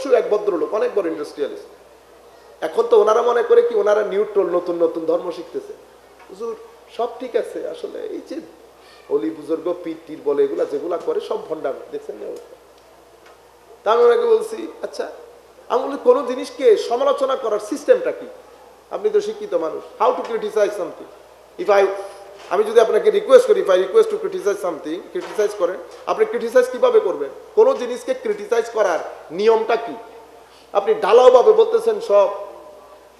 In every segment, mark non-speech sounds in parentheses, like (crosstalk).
নিজস্ব এক ভদ্রলোক, অনেক বড় ইন্ডাস্ট্রিয়ালিস্ট এখন তো ওনারা মনে করে কি ওনারা নিউট্রল নতুন নতুন ধর্ম শিখতেছে। সব ঠিক আছে, আসলে এই যে অলি বুজুর্গ পিট টির বলে এগুলা যেগুলা করে, সব ভণ্ডার, দেখছেন না অবস্থা তা আমি ওনাকে বলছি আচ্ছা আমি বলি কোনো জিনিসকে সমালোচনা করার সিস্টেমটা কি? আপনি তো শিক্ষিত মানুষ। How to criticize something if I আমি যদি আপনাকে রিকোয়েস্ট করি if I request to criticize something criticize করেন, আপনি ক্রিটিসাইজ কীভাবে করবেন? কোনো জিনিসকে ক্রিটিসাইজ করার নিয়মটা কি? আপনি ঢালাওভাবে বলতেছেন সব।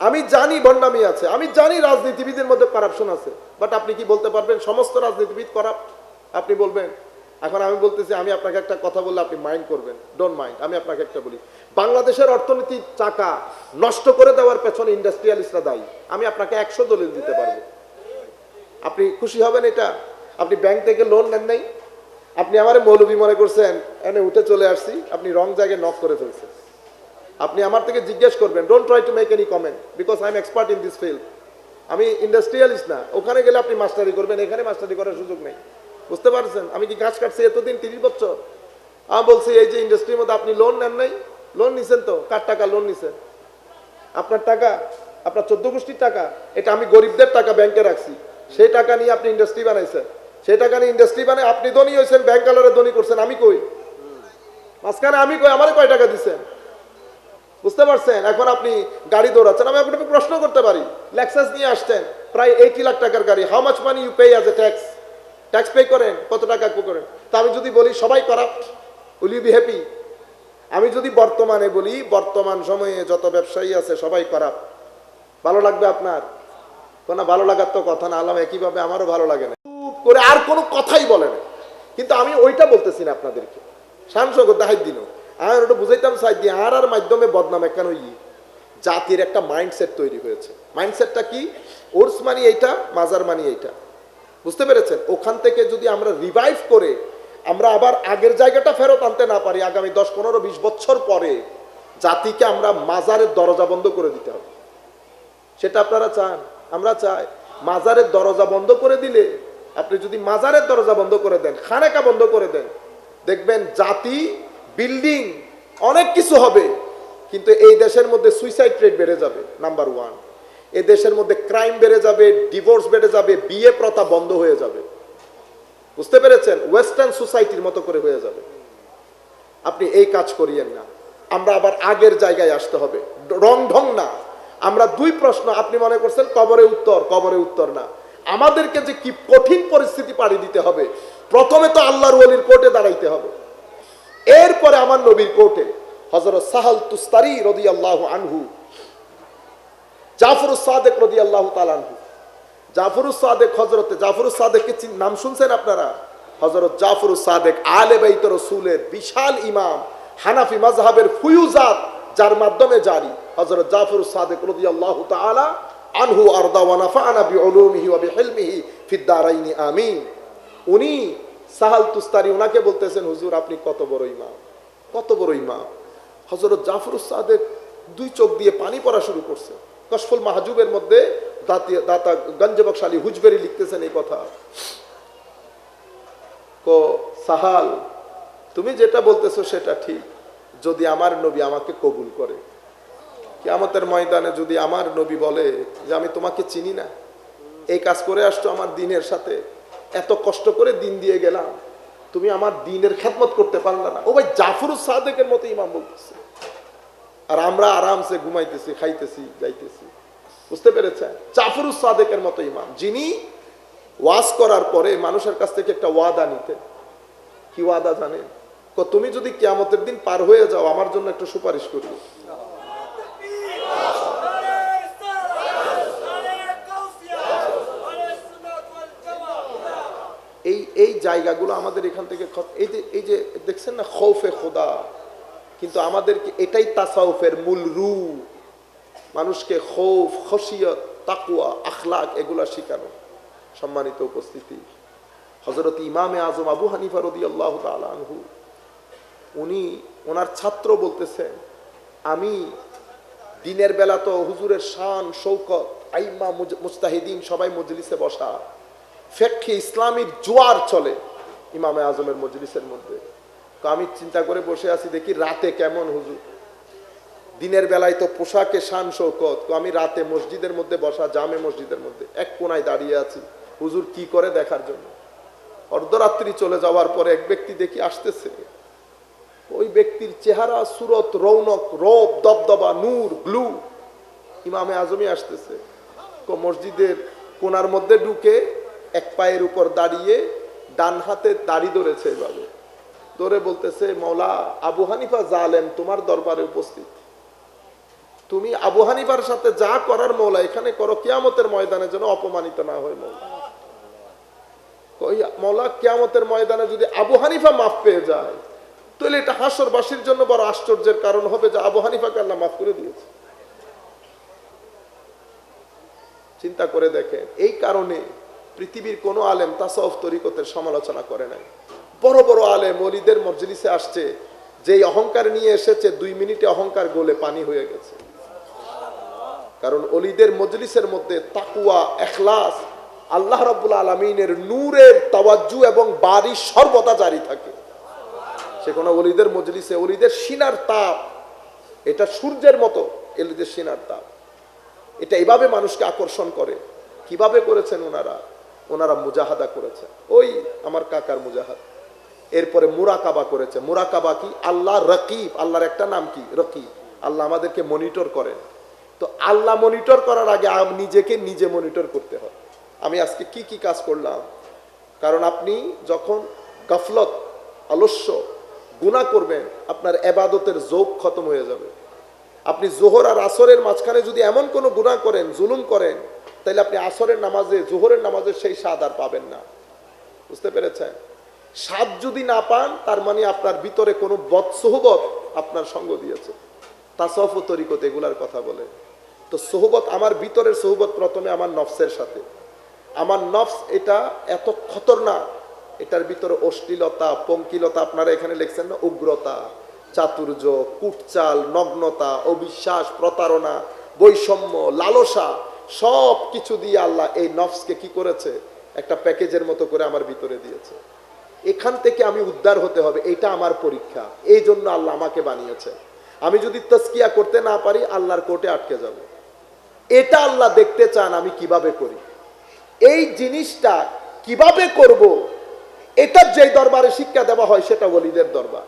আমি জানি ভণ্ডামি আছে, আমি জানি রাজনীতিবিদের মধ্যে কারাপশন আছে বাট আপনি কি বলতে পারবেন? সমস্ত রাজনীতিবিদ করাপ্ট আপনি বলবেন, এখন আমি বলতেছি, আমি আপনাকে একটা কথা বললে আপনি মাইন্ড করবেন। ডোন্ট মাইন্ড আমি আপনাকে একটা বলি। বাংলাদেশের অর্থনীতির চাকা নষ্ট করে দেওয়ার পেছনে ইন্ডাস্ট্রিয়ালিস্টরা দায়ী। আমি আপনাকে একশো দলিল দিতে পারব। আপনি খুশি হবেন এটা? আপনি ব্যাংক থেকে লোন নেন নাই? আপনি আমার মৌলবী মনে করছেন, এনে উঠে চলে আসছি, আপনি রং জায়গায় নক করে ফেলছেন। আপনি আমার থেকে জিজ্ঞেস করবেন don't try to make any comment because I am expert in this field আমি ইন্ডাস্ট্রিয়ালিস্ট না, ওখানে গেলে আপনি মাস্টারি করবেন, এখানে মাস্টারি করার সুযোগ নেই। বুঝতে পারছেন? আমি কি গাছ কাটছি এতদিন, তিরিশ বছর? আমি বলছি, এই যে ইন্ডাস্ট্রির মধ্যে আপনি লোন নেন নাই? লোন নিছেন তো? কার টাকা লোন নিছেন? আপনার টাকা, আপনার চোদ্দ গোষ্ঠীর টাকা, এটা আমি গরিবদের টাকা ব্যাংকে রাখছি। সেই টাকা নিয়ে আপনি ইন্ডাস্ট্রি বানাইছেন। সেই টাকা নিয়ে ইন্ডাস্ট্রি বানাই আপনি ধনী হয়েছেন ব্যাংক কালারে ধনী করছেন, আমি কই? মাঝখানে আমি কই, আমারে কয় টাকা দিছেন? বুঝতে পারছেন? এখন আপনি গাড়ি দৌড়াচ্ছেন, আমি আপনাকে প্রশ্ন করতে পারি। লেক্সাস নিয়ে আসছেন, প্রায় এইটি লাখ টাকার গাড়ি। How much money you pay as a tax tax pay করেন, কত টাকা করেন? তা আমি যদি বলি, সবাই corrupt will you be happy আমি যদি বর্তমানে বলি, বর্তমান সময়ে যত ব্যবসায়ী আছে, সবাই করাপ্ট ভালো লাগবে আপনার? কোনো ভালো লাগার তো কথা না আলাম একইভাবে আমারও ভালো লাগে না। চুপ করে আর কোনো কথাই বলে না। কিন্তু আমি ওইটা বলতেছি না আপনাদেরকে। সাংসদ দেখাই দিন আমি ওটা বুঝাইতাম চাই দিয়ে, আর আর মাধ্যমে বদনাম কেন ই জাতির একটা মাইন্ডসেট তৈরি হয়েছে। মাইন্ডসেটটা কি? ওর্স মানি এইটা, মাজার মানি এইটা। বুঝতে পেরেছেন? ওখান থেকে যদি আমরা রিভাইভ করে, আমরা আবার আগের জায়গাটা ফেরত আনতে না পারি, আগামী দশ, পনেরো, বিশ বছর পরে জাতিকে আমরা মাজারের দরজা বন্ধ করে দিতে হবে। সেটা আপনারা চান? আমরা চাই মাজারের দরজা বন্ধ করে দিলে, আপনি যদি মাজারের দরজা বন্ধ করে দেন, খানেকা বন্ধ করে দেন, দেখবেন জাতি, বিল্ডিং, অনেক কিছু হবে, কিন্তু এই দেশের মধ্যে সুইসাইড রেট বেড়ে যাবে নাম্বার ওয়ান এ দেশের মধ্যে ক্রাইম বেড়ে যাবে ডিভোর্স বেড়ে যাবে, বিয়ে প্রথা বন্ধ হয়ে যাবে। বুঝতে পেরেছেন? ওয়েস্টার্ন সোসাইটির মতো করে হয়ে যাবে। আপনি এই কাজ করিয়েন না। আমরা আবার আগের জায়গায় আসতে হবে। রং ঢং না। আমরা দুই প্রশ্ন, আপনি মনে করছেন কবরে উত্তর কবরে উত্তর না। আমাদেরকে যে কি কঠিন পরিস্থিতি পাড়ি দিতে হবে, প্রথমে তো আল্লাহর ওলির কোর্টে দাঁড়াইতে হবে। এরপরে আমার নবীর কোর্টে হজরত সাহাল তুস্তারি রদি আল্লাহ আনহু জাফর সাদেক রদি আল্লাহ তালানহু জাফর সাদেক হজরতে জাফর সাদেককে নাম শুনছেন আপনারা? হজরত জাফর সাদেক, আলে বাইত রসুলের বিশাল ইমাম, হানাফি মাজহাবের ফুয়ুজাত, যার মাধ্যমে জারি। হজরত জাফর সাদেক আনহু আরদা আমিন। উনি সাহাল তুস্তারি বলতেছেন, হুজুর, আপনি কত বড় ইমাম, কত বড় ইমাম? হজরত জাফর দুই চোখ দিয়ে পানি পড়া শুরু করছে। কশফুল মাহজুবের মধ্যে দাতা গঞ্জবকশালী হুজবেরি লিখতেছেন এই কথা। কো, সাহাল, তুমি যেটা বলতেছো সেটা ঠিক, যদি আমার নবী আমাকে কবুল করে। কিয়ামতের ময়দানে যদি আমার নবী বলে যে আমি তোমাকে চিনি না, এই কাজ করে আসছো আমার দিনের সাথে, এত কষ্ট করে দিন দিয়ে গেলাম, তুমি আমার দিনের খেদমত করতে পারলে না। ও ভাই জাফরুস সাদেকের মতো ইমাম বলতেছে। আর আমরা আরামসে ঘুমাইতেছি, খাইতেছি, যাইতেছি। বুঝতে পেরেছেন? জাফরুস সাদেকের মতো ইমাম, যিনি ওয়াজ করার পরে মানুষের কাছ থেকে একটা ওয়াদা নিতে কি ওয়াদা জানেন? তুমি যদি কিয়ামতের দিন পার হয়ে যাও, আমার জন্য একটু সুপারিশ করিও। এই এই জায়গাগুলো আমাদের এখান থেকে এই যে এই যে, দেখছেন না? খৌফে খোদা। কিন্তু আমাদেরকে এটাই তাসাউফের মূল রু। মানুষকে খৌফ খসিয়ত তাকুয়া, আখলাক এগুলা শেখানো। সম্মানিত উপস্থিতি। হজরত ইমামে আজম আবু হানিফা রদি আল্লাহ আনহু, উনি ওনার ছাত্র বলতেছেন, আমি দিনের বেলা তো হুজুরের শান, শৌকত, আইমা মুস্তাহিদিন সবাই মজলিসে বসা। ফেক্ষে ইসলামীর জোয়ার চলে ইমামে আজমের মজলিসের মধ্যে। তো আমি চিন্তা করে বসে আছি, দেখি রাতে কেমন হুজুর। দিনের বেলায় তো পোশাকে শান শৌকত তো আমি রাতে মসজিদের মধ্যে বসা, জামে মসজিদের মধ্যে এক কোনায় দাঁড়িয়ে আছি, হুজুর কি করে দেখার জন্য? অর্ধরাত্রি চলে যাওয়ার পরে এক ব্যক্তি দেখি আসতেছে। ওই ব্যক্তির চেহারা, সুরত, রৌনক, রব, দবদবা, নূর, গ্লু। ইমামে আজমি আসতেছে। তো মসজিদের কোনার মধ্যে ঢুকে এক পায়ের উপর দাঁড়িয়ে ডান হাতে দাড়ি ধরেছে এভাবে। ধরে বলতেছে, মৌলা আবু হানিফা জালেম, তোমার দরবারে উপস্থিত। তুমি আবু হানিফার সাথে যা করার মৌলা, এখানে করো, কিয়ামতের ময়দানে যেন অপমানিত না হয় মৌলা। মৌলা, কিয়ামতের ময়দানে যদি আবু হানিফা মাফ পেয়ে যায়, তাহলে এটা হাসরবাসীর জন্য বড় আশ্চর্যের কারণ হবে যে আবু হানিফাকে মাফ করে দিয়েছে। চিন্তা করে দেখেন, এই কারণে পৃথিবীর কোনো আলেম তাসফ তরিকতের সমালোচনা করে নাই। বড় বড় আলেম অলিদের মজলিসে আসছে, যেই অহংকার নিয়ে এসেছে, দুই মিনিটে অহংকার গোলে পানি হয়ে গেছে। কারণ অলিদের মজলিসের মধ্যে তাকুয়া এখলাস, আল্লাহ রাব্বুল আলমিনের নূরের তাওয়াজ্জু এবং বারিশ সর্বদা জারি থাকে। সে কোনো অলিদের মজলিসে, অলিদের সিনার তাপ, এটা সূর্যের মতো এলিদের সিনার তাপ। এটা এভাবে মানুষকে আকর্ষণ করে। কীভাবে করেছেন ওনারা? ওনারা মুজাহাদা করেছেন ওই আমার কাকার মুজাহাদ। এরপরে মুরাকাবা করেছে। মুরাকাবা কি? আল্লাহ রকিব। আল্লাহর একটা নাম কি? রকিব। আল্লাহ আমাদেরকে মনিটর করেন। তো আল্লাহ মনিটর করার আগে নিজেকে নিজে মনিটর করতে হয়। আমি আজকে কি কি কাজ করলাম? কারণ আপনি যখন গফলত আলস্য গুণা করবেন, আপনার এবাদতের যোগ খতম হয়ে যাবে। আপনি জোহর আর আসরের মাঝখানে যদি এমন কোনো গুণা করেন, জুলুম করেন তাহলে আপনি আসরের নামাজে, জোহরের নামাজে সেই স্বাদ আর পাবেন না। বুঝতে পেরেছেন? স্বাদ যদি না পান, তার মানে আপনার ভিতরে কোনো বৎসহবত আপনার সঙ্গ দিয়েছে। তাসফ ও তরিকত এগুলার কথা বলে। তো সোহবত আমার ভিতরের সোহবত প্রথমে আমার নফসের সাথে। আমার নফস এটা এত খতরনাক, এটার ভিতরে অশ্লীলতা, পঙ্কিলতা, আপনারা এখানে লিখছেন না, উগ্রতা। চাতুর্য, কুটচাল, নগ্নতা, অবিশ্বাস, প্রতারণা, বৈষম্য, লালসা, সব কিছু দিয়ে আল্লাহ এই নফসকে কি করেছে? একটা প্যাকেজের মতো করে আমার ভিতরে দিয়েছে। এখান থেকে আমি উদ্ধার হতে হবে, এটা আমার পরীক্ষা। এই জন্য আল্লাহ আমাকে বানিয়েছে। আমি যদি তস্কিয়া করতে না পারি, আল্লাহর কোর্টে আটকে যাব। এটা আল্লাহ দেখতে চান আমি কীভাবে করি। এই জিনিসটা কীভাবে করব? এটা যে দরবারে শিক্ষা দেওয়া হয়, সেটা ওলিদের দরবার।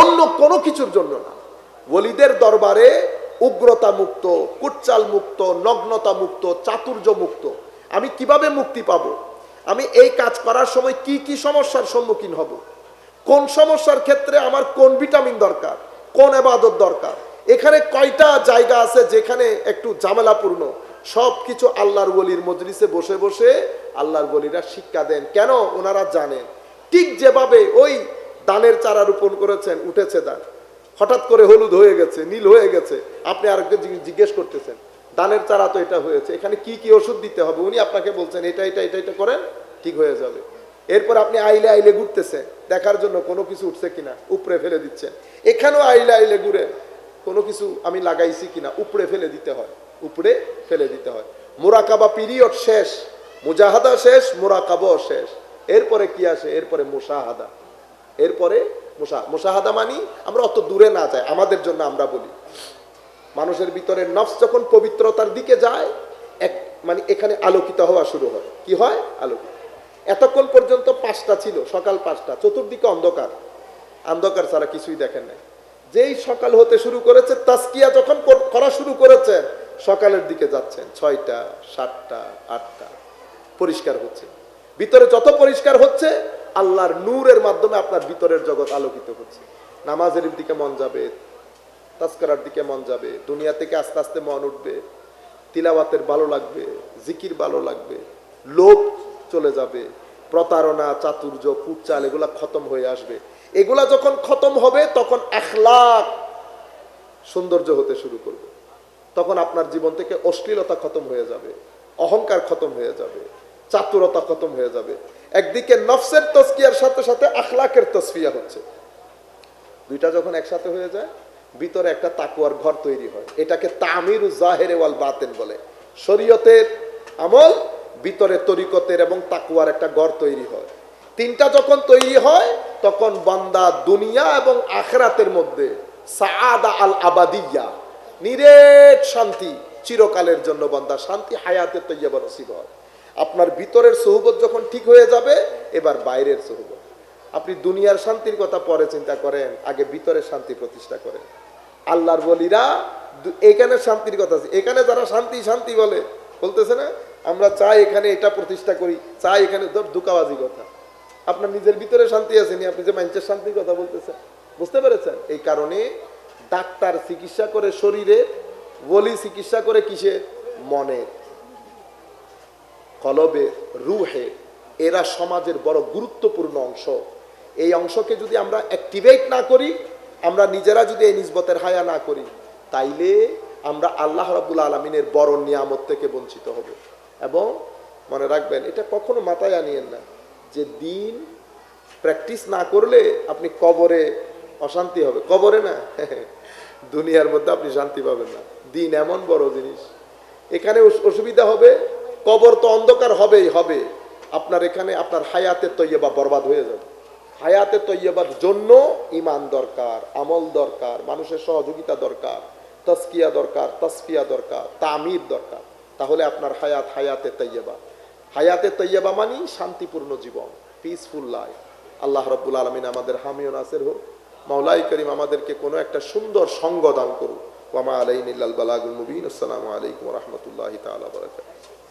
অন্য কোনো কিছুর জন্য না। ওলিদের দরবারে উগ্রতা মুক্ত কুচ্চাল মুক্ত নগ্নতা মুক্ত চাতুর্য মুক্ত আমি কীভাবে মুক্তি পাব? আমি এই কাজ করার সময় কি কি সমস্যার সম্মুখীন হব? কোন সমস্যার ক্ষেত্রে আমার কোন ভিটামিন দরকার? কোন এবাদত দরকার? এখানে কয়টা জায়গা আছে যেখানে একটু ঝামেলাপূর্ণ? সব কিছু আল্লাহর বলির মজলিসে বসে বসে আল্লাহর বলিরা শিক্ষা দেন। কেন? ওনারা জানেন। ঠিক যেভাবে ওই দানের চারা রোপণ করেছেন, উঠেছে দান হঠাৎ করে হলুদ হয়ে গেছে, নীল হয়ে গেছে। আপনি আরেকজন জিজ্ঞেস করতেছেন দানের চারা তো এটা হয়েছে, এখানে কি কি ওষুধ দিতে হবে? উনি আপনাকে বলছেন, এটা এটা এটা এটা করেন, ঠিক হয়ে যাবে। এরপর আপনি আইলে আইলে ঘুরতেছেন, দেখার জন্য কোনো কিছু উঠছে কিনা, উপরে ফেলে দিচ্ছেন। এখানেও আইলে আইলে ঘুরে, কোনো কিছু আমি লাগাইছি কিনা, উপরে ফেলে দিতে হয়, উপরে ফেলে দিতে হয়। মোরাকাবা পিরিয়ড শেষ, মুজাহাদা শেষ, মোরাকাবাও শেষ। এরপরে কি আসে? এরপরে মুসাহাদা এরপরে মুসা, মুসাহাদা মানি আমরা অত দূরে না যাই, আমাদের জন্য আমরা বলি। মানুষের ভিতরে নফস যখন পবিত্রতার দিকে যায়, এক মানে এখানে আলোকিত হওয়া শুরু হয়। কি হয়? আলোকিত। এতক্ষণ পর্যন্ত পাঁচটা ছিল, সকাল পাঁচটা, চতুর্দিকে অন্ধকার। অন্ধকার ছাড়া কিছুই দেখেন নাই। যেই সকাল হতে শুরু করেছে তাস্কিয়া যখন করা শুরু করেছে, সকালের দিকে যাচ্ছেন, ছয়টা, সাতটা, আটটা। পরিষ্কার হচ্ছে। ভিতরে যত পরিষ্কার হচ্ছে আল্লাহর নূরের মাধ্যমে আপনার ভিতরের জগৎ আলোকিত হচ্ছে। নামাজের দিকে মন যাবে তাস্করার দিকে মন যাবে, দুনিয়া থেকে আস্তে আস্তে মন উঠবে, তিলাওয়াতের ভালো লাগবে, জিকির ভালো লাগবে, লোভ চলে যাবে, প্রতারণা, চাতুর্য কুটচাল এগুলা খতম হয়ে আসবে। এগুলা যখন খতম হবে, তখন এক লাখ সৌন্দর্য হতে শুরু করবে। তখন আপনার জীবন থেকে অশ্লীলতা খতম হয়ে যাবে, অহংকার খতম হয়ে যাবে, চাতুরতা খতম হয়ে যাবে। একদিকে নফসের তস্কিয়ার সাথে সাথে আখলাকের তসফিয়া হচ্ছে। দুইটা যখন একসাথে হয়ে যায়, ভিতরে একটা তাকুয়ার ঘর তৈরি হয়। এটাকে তামির জাহেরে ওয়াল বাতেন বলে। শরীয়তের আমল, ভিতরে তরিকতের এবং তাকুয়ার একটা ঘর তৈরি হয়। তিনটা যখন তৈরি হয়, তখন বান্দা দুনিয়া এবং আখরাতের মধ্যে সাআদা আল আবাদিয়া, নিরেট শান্তি, চিরকালের জন্য বান্দা শান্তি হায়াতে তৈয়াবা নসিব হয়। আপনার ভিতরের সহবত যখন ঠিক হয়ে যাবে, এবার বাইরের সহবত। আপনি দুনিয়ার শান্তির কথা পরে চিন্তা করেন, আগে ভিতরের শান্তি প্রতিষ্ঠা করেন। আল্লাহর বলিরা এখানে শান্তির কথা আছে। এখানে যারা শান্তি শান্তি বলে, বলতেছে না? আমরা চাই এখানে এটা প্রতিষ্ঠা করি, চাই এখানে দুকাবাজি কথা। আপনার নিজের ভিতরে শান্তি আছে নি? আপনি যে মানুষের শান্তির কথা বলতেছেন। বুঝতে পেরেছেন? এই কারণে ডাক্তার চিকিৎসা করে শরীরে বলি চিকিৎসা করে কিসে? মনের। কলবে রুহে, এরা সমাজের বড় গুরুত্বপূর্ণ অংশ। এই অংশকে যদি আমরা অ্যাক্টিভেট না করি, আমরা নিজেরা যদি এই নিজবতের হায়া না করি, তাইলে আমরা আল্লাহ রাবুল আলমিনের বড় নিয়ামত থেকে বঞ্চিত হব। এবং মনে রাখবেন, এটা কখনো মাথায় আনিয়েন না যে দিন প্র্যাকটিস না করলে আপনি কবরে অশান্তি হবে। কবরে না, (laughs) দুনিয়ার মধ্যে আপনি শান্তি পাবেন না। দিন এমন বড় জিনিস। এখানে অসুবিধা হবে কবর তো অন্ধকার হবেই, হবে। আপনার এখানে আপনার হায়াতে তৈয়বা বরবাদ হয়ে যাবে। হায়াতে তৈয়বার জন্য ইমান দরকার, আমল দরকার, মানুষের সহযোগিতা দরকার তস্কিয়া দরকার, তসফিয়া দরকার, তামির দরকার। তাহলে আপনার হায়াত হায়াতে তৈয়বা। হায়াতে তৈয়বা মানি শান্তিপূর্ণ জীবন পিসফুল লাইফ আল্লাহ রব্বুল আলমিন আমাদের হামিও নাসের হোক মাওলাই করিম আমাদেরকে কোনো একটা সুন্দর সঙ্গ দান করুক। ওয়ামা আলাইন বালাগুল মুবিন। আসসালামু আলাইকুম রহমতুল্লাহ তাআলা বারাকাতুহু।